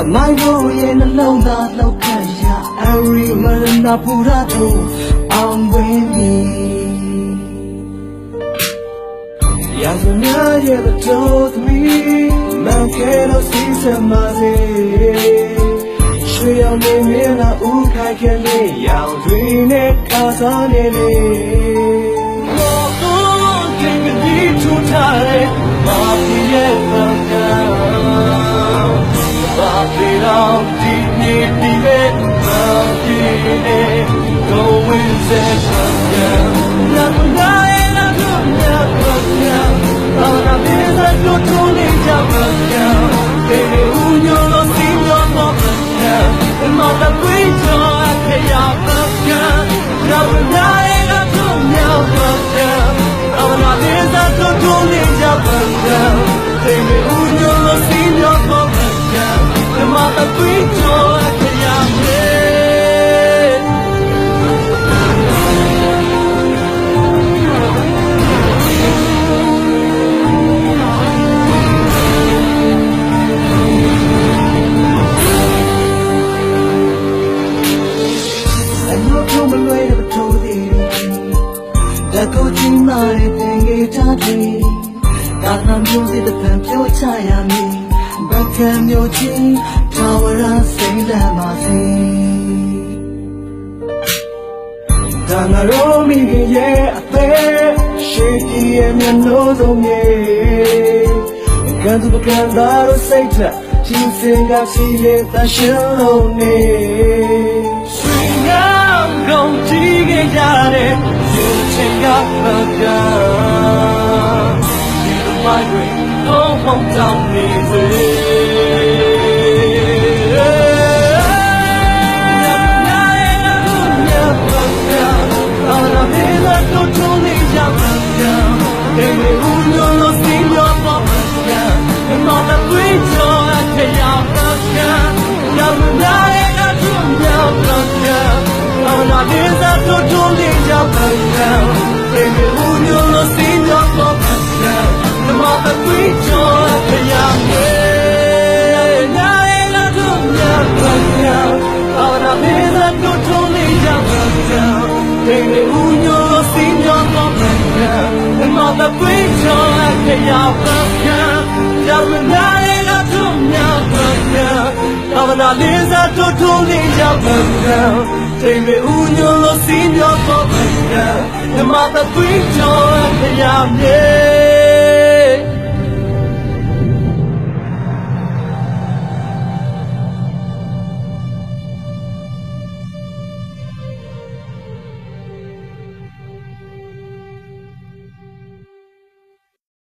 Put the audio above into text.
တမိုင်းကိုရဲ့နှလုံးသားလောက်ခတ်ရအရီမရနာပူရတို့အောင်ဝင်ပြီရာဇနာရဲ့တော်သမီးမန်ကဲလို့စီးစမ်းပါစေရွှေရောင်နေမြင်လာဦးခိုင်ခဲလေးရောင်တွင်နဲ့ခါစားနေလေ Oh, can you be too tired? Baby, လက်ကိုချင်းမာတဲ့သင်္ကေတတွေကာလမျိုးစစ်တဲ့ပံပြောချရမည်ဘကံမျိုးချင်းထာဝရစိတ်လမ်းပါစေဒါငါတို့မိခင်ရဲ့အသက်ရှိတီရဲ့မျက်နှာစုံမြေကံသူကံသားတို့စိတ်ထချင်းစင်ကစီရဲ့တရှင်လုံးနေ ချိန်ကမကဒီမိုင်းတွေတော့မှောင်တောင်းနေစေ Baby, who knows, see your mom, mother, please, joy, can you come? Just a night, I do not come. I'm not Lisa to